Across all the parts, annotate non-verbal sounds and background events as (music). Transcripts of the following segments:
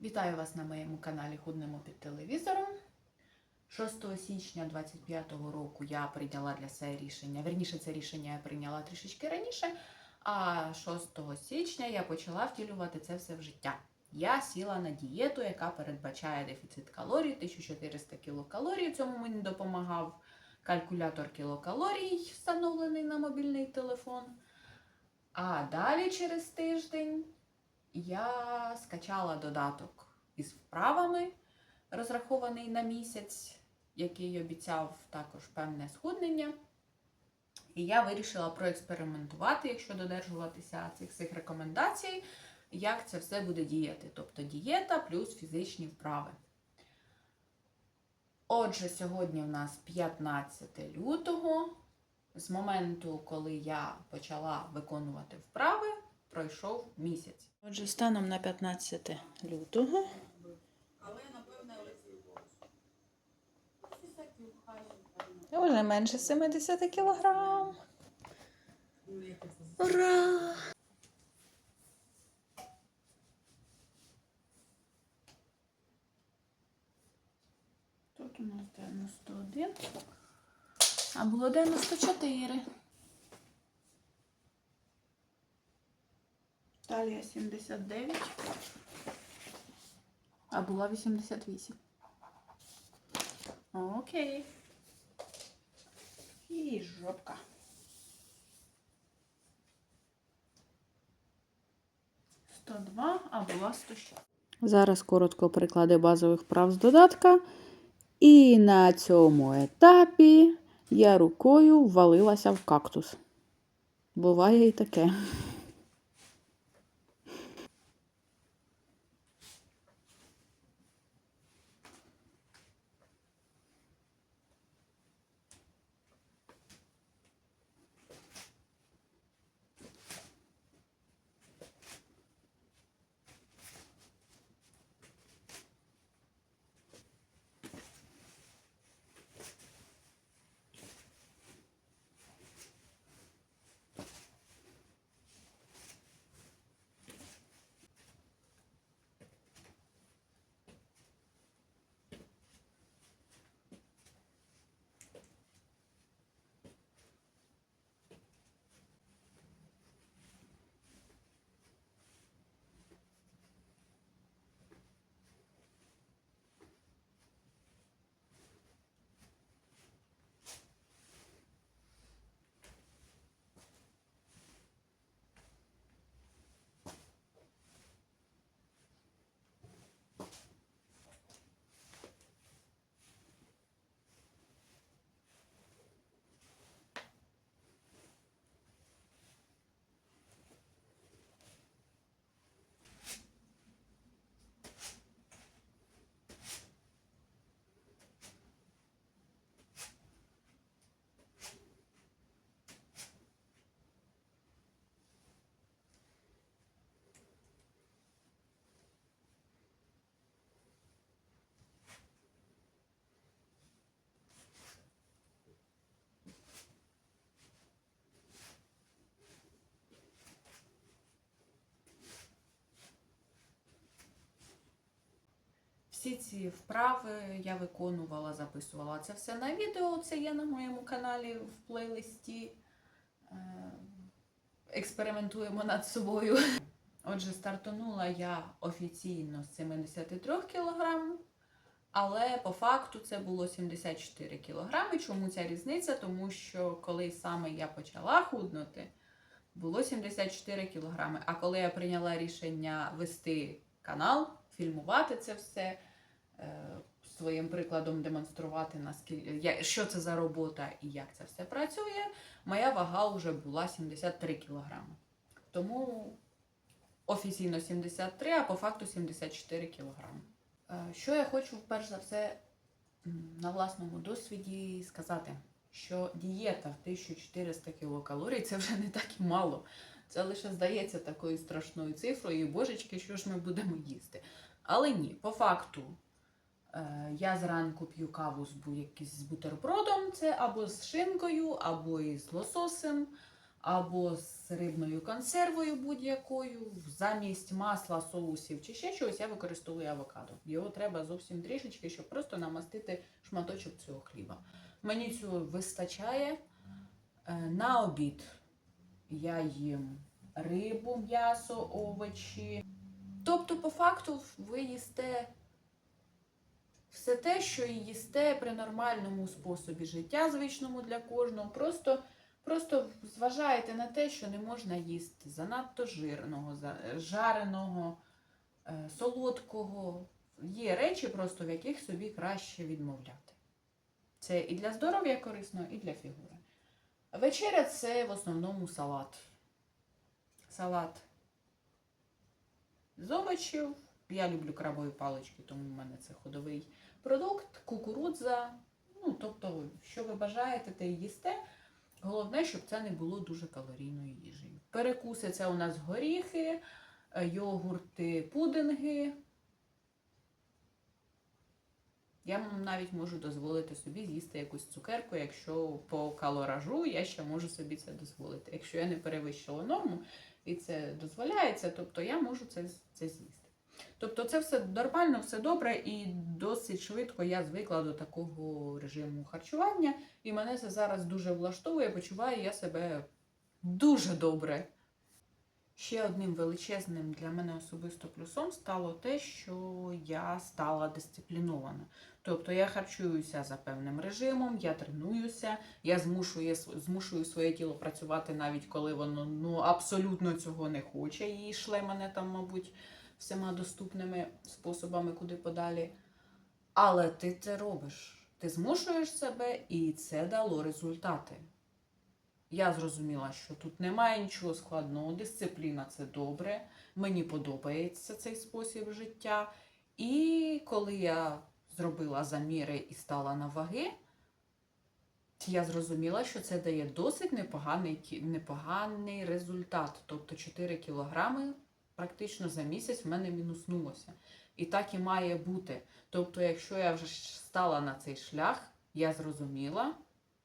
Вітаю вас на моєму каналі Худнемо під телевізором. 6 січня 2025 року я прийняла для себе рішення. Верніше, це рішення я прийняла трішечки раніше. А 6 січня я почала втілювати це все в життя. Я сіла на дієту, яка передбачає дефіцит калорій, 1400 кілокалорій. Цьому мені допомагав калькулятор кілокалорій, встановлений на мобільний телефон. А далі через тиждень я скачала додаток із вправами, розрахований на місяць, який обіцяв також певне схуднення. І я вирішила проекспериментувати, якщо додержуватися цих всіх рекомендацій, як це все буде діяти. Тобто дієта плюс фізичні вправи. Отже, сьогодні в нас 15 лютого. З моменту, коли я почала виконувати вправи, пройшов місяць. Отже, станом на 15 лютого вже менше 70 кілограм. Ура! Тут у нас 91, а було 94. Талія 79, а була 88. Окей. І жопка. Сто два, а була 106. Зараз коротко приклади базових прав з додатка. І на цьому етапі я рукою ввалилася в кактус. Буває і таке. Всі ці вправи я виконувала, записувала це все на відео. Це є на моєму каналі в плейлисті. Е, Експериментуємо над собою. Отже, стартанула я офіційно з 73 кг, але по факту це було 74 кг. Чому ця різниця? Тому що коли саме я почала худнути, було 74 кг. А коли я прийняла рішення вести канал, фільмувати це все, своїм прикладом демонструвати, наскільки що це за робота і як це все працює, моя вага вже була 73 кг. Тому офіційно 73, а по факту 74 кг. Що я хочу перш за все на власному досвіді сказати, що дієта в 1400 кілокалорій це вже не так і мало. Це лише здається такою страшною цифрою, і божечки, що ж ми будемо їсти. Але ні, по факту, е, я зранку п'ю каву з, з бутербродом, це або з шинкою, або із лососем, або з рибною консервою будь-якою. Замість масла, соусів чи ще чогось я використовую авокадо. Його треба зовсім трішечки, щоб просто намастити шматочок цього хліба. Мені цього вистачає Е, на обід. Я їм рибу, м'ясо, овочі. Тобто, по факту, ви їсте все те, що і їсте при нормальному способі життя, звичному для кожного. Просто, просто зважаєте на те, що не можна їсти занадто жирного, жареного, е, солодкого. Є речі, просто в яких собі краще відмовляти. Це і для здоров'я корисно, і для фігури. Вечеря це в основному салат. Салат з овочів. Я люблю крабові палички, тому в мене це ходовий продукт, кукурудза. Ну, тобто, що ви бажаєте, те й їсте. Головне, щоб це не було дуже калорійною їжею. Перекуси це у нас горіхи, е, йогурти, пудинги. Я навіть можу дозволити собі з'їсти якусь цукерку, якщо по калоражу я ще можу собі це дозволити. Якщо я не перевищила норму і це дозволяється, тобто я можу це, це з'їсти. Тобто це все нормально, все добре, і досить швидко я звикла до такого режиму харчування, і мене це зараз дуже влаштовує, почуваю я себе дуже добре. Ще одним величезним для мене особисто плюсом стало те, що я стала дисциплінована. Тобто я харчуюся за певним режимом, я тренуюся, я змушую, змушую своє тіло працювати навіть коли воно ну, абсолютно цього не хоче і шле мене там, мабуть, всіма доступними способами куди подалі. Але ти це робиш. Ти змушуєш себе, і це дало результати. Я зрозуміла, що тут немає нічого складного, дисципліна це добре, мені подобається цей спосіб життя. І коли я зробила заміри і стала на ваги, я зрозуміла, що це дає досить непоганий, непоганий результат. Тобто 4 кілограми практично за місяць в мене мінуснулося. І так і має бути. Тобто, якщо я вже стала на цей шлях, я зрозуміла,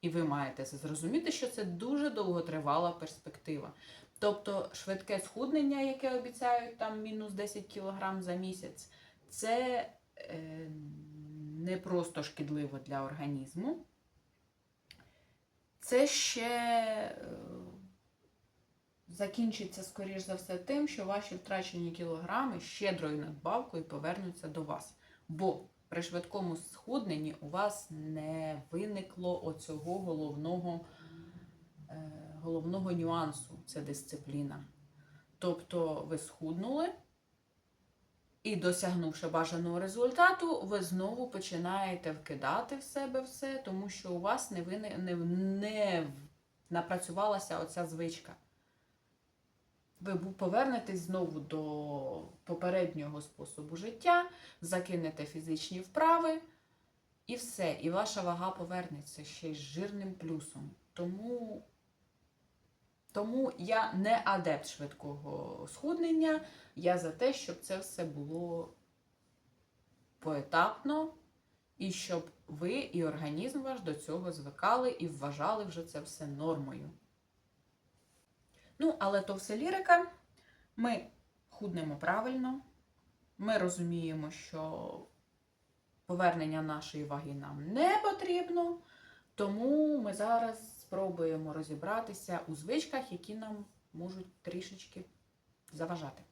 і ви маєте це зрозуміти, що це дуже довготривала перспектива. Тобто швидке схуднення, яке обіцяють там мінус 10 кг за місяць, це е, не просто шкідливо для організму. Це ще е, закінчиться, скоріш за все, тим, що ваші втрачені кілограми щедрою надбавкою повернуться до вас. Бо при швидкому схудненні у вас не виникло оцього головного, е, головного нюансу це дисципліна. Тобто ви схуднули, і досягнувши бажаного результату, ви знову починаєте вкидати в себе все, тому що у вас не, вини, не, не напрацювалася оця звичка. Ви повернетесь знову до попереднього способу життя, закинете фізичні вправи, і все. І ваша вага повернеться ще й з жирним плюсом. Тому, тому я не адепт швидкого схуднення. Я за те, щоб це все було поетапно, і щоб ви і організм ваш до цього звикали і вважали вже це все нормою. Ну, але то все лірика. Ми худнемо правильно. Ми розуміємо, що повернення нашої ваги нам не потрібно. Тому ми зараз спробуємо розібратися у звичках, які нам можуть трішечки заважати.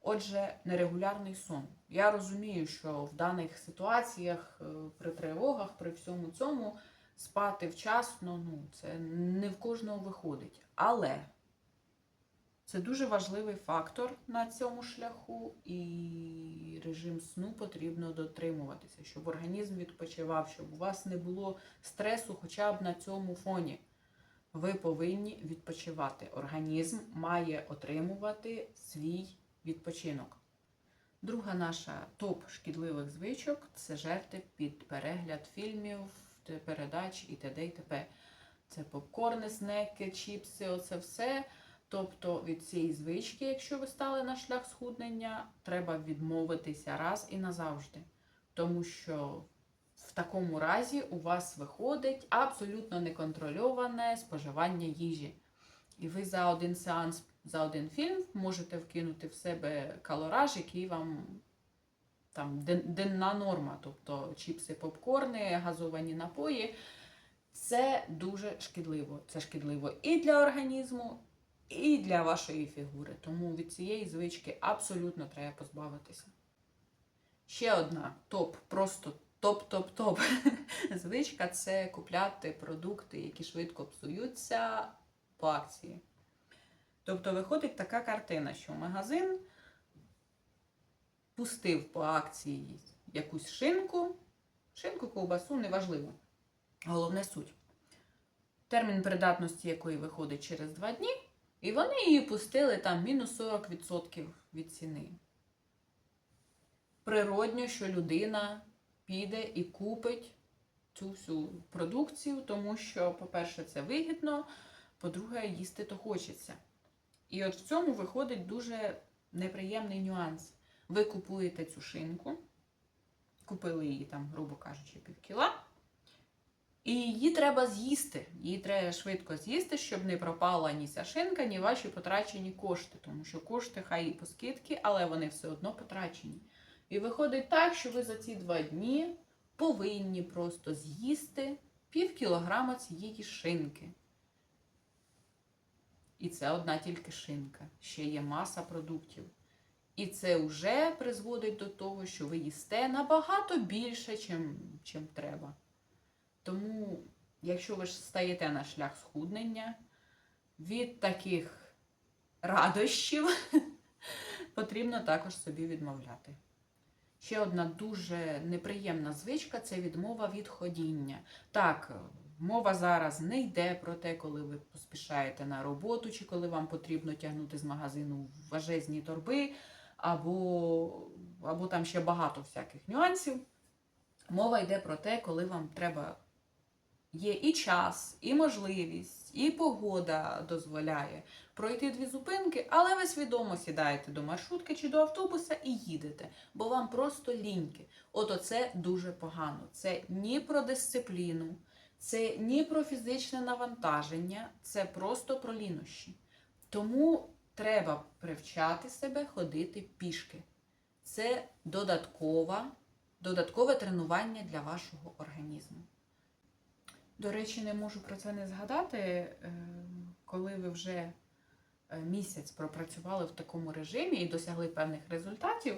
Отже, нерегулярний сон. Я розумію, що в даних ситуаціях, е, при тривогах, при всьому цьому спати вчасно, ну, це не в кожного виходить. Але це дуже важливий фактор на цьому шляху, і режим сну потрібно дотримуватися, щоб організм відпочивав, щоб у вас не було стресу хоча б на цьому фоні. Ви повинні відпочивати. Організм має отримувати свій відпочинок. Друга наша топ шкідливих звичок це жерти під перегляд фільмів, передач і т.д. і т.п. Це попкорни, снеки, чіпси, оце все. Тобто від цієї звички, якщо ви стали на шлях схуднення, треба відмовитися раз і назавжди. Тому що в такому разі у вас виходить абсолютно неконтрольоване споживання їжі. І ви за один сеанс, за один фільм можете вкинути в себе калораж, який вам там денна норма, тобто чіпси, попкорни, газовані напої. Це дуже шкідливо. Це шкідливо і для організму, і для вашої фігури. Тому від цієї звички абсолютно треба позбавитися. Ще одна топ, просто топ-топ-топ (laughs) звичка це купляти продукти, які швидко псуються по акції. Тобто виходить така картина, що магазин пустив по акції якусь шинку, шинку, ковбасу, неважливо. Головне суть. Термін придатності якої виходить через 2 дні, і вони її пустили там мінус 40% від ціни. Природньо, що людина піде і купить цю всю продукцію, тому що, по-перше, це вигідно, по-друге, їсти то хочеться. І от в цьому виходить дуже неприємний нюанс. Ви купуєте цю шинку, купили її там, грубо кажучи, пів кіла, і її треба з'їсти. Її треба швидко з'їсти, щоб не пропала ні ця шинка, ні ваші потрачені кошти. Тому що кошти хай і по скидки, але вони все одно потрачені. І виходить так, що ви за ці два дні повинні просто з'їсти пів кілограма цієї шинки. І це одна тільки шинка. Ще є маса продуктів. І це вже призводить до того, що ви їсте набагато більше, чим, чим треба. Тому, якщо ви ж стаєте на шлях схуднення, від таких радощів (laughs) потрібно також собі відмовляти. Ще одна дуже неприємна звичка це відмова від ходіння. Так, мова зараз не йде про те, коли ви поспішаєте на роботу, чи коли вам потрібно тягнути з магазину важезні торби, або, або там ще багато всяких нюансів. Мова йде про те, коли вам треба є і час, і можливість, і погода дозволяє пройти дві зупинки, але ви свідомо сідаєте до маршрутки чи до автобуса і їдете, бо вам просто ліньки. От оце дуже погано. Це ні про дисципліну, це ні про фізичне навантаження, це просто про лінощі. Тому треба привчати себе ходити пішки. Це додаткова, додаткове тренування для вашого організму. До речі, не можу про це не згадати, е, коли ви вже е, місяць пропрацювали в такому режимі і досягли певних результатів,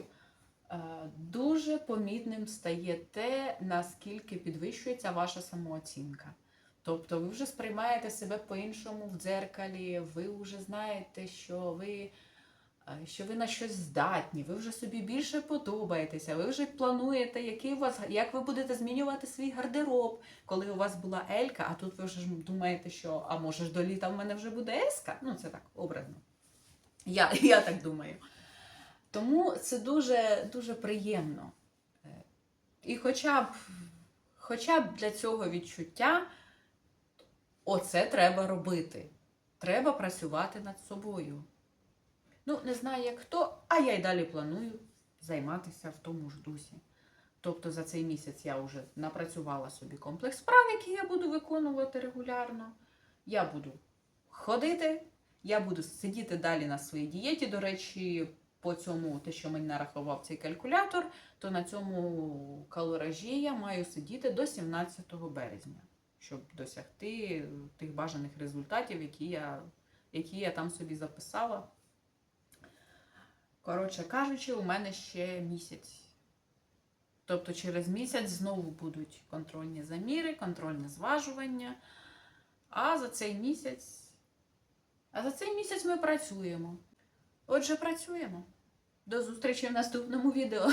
е, дуже помітним стає те, наскільки підвищується ваша самооцінка. Тобто ви вже сприймаєте себе по-іншому в дзеркалі, ви вже знаєте, що ви, що ви на щось здатні, ви вже собі більше подобаєтеся, ви вже плануєте, який у вас, як ви будете змінювати свій гардероб, коли у вас була Елька, а тут ви вже думаєте, що а може ж до літа в мене вже буде Еска? Ну, це так образно. Я, я так думаю. Тому це дуже, дуже приємно. Е, І хоча б, хоча б для цього відчуття, оце треба робити. Треба працювати над собою. Ну, не знаю, як хто, а я й далі планую займатися в тому ж дусі. Тобто за цей місяць я вже напрацювала собі комплекс справ, які я буду виконувати регулярно. Я буду ходити, я буду сидіти далі на своїй дієті. До речі, по цьому, те, що мені нарахував цей калькулятор, то на цьому калоражі я маю сидіти до 17 березня, щоб досягти тих бажаних результатів, які я, які я там собі записала. Коротше кажучи, у мене ще місяць. Тобто через місяць знову будуть контрольні заміри, контрольне зважування. А за цей місяць. А за цей місяць ми працюємо. Отже, працюємо. До зустрічі в наступному відео.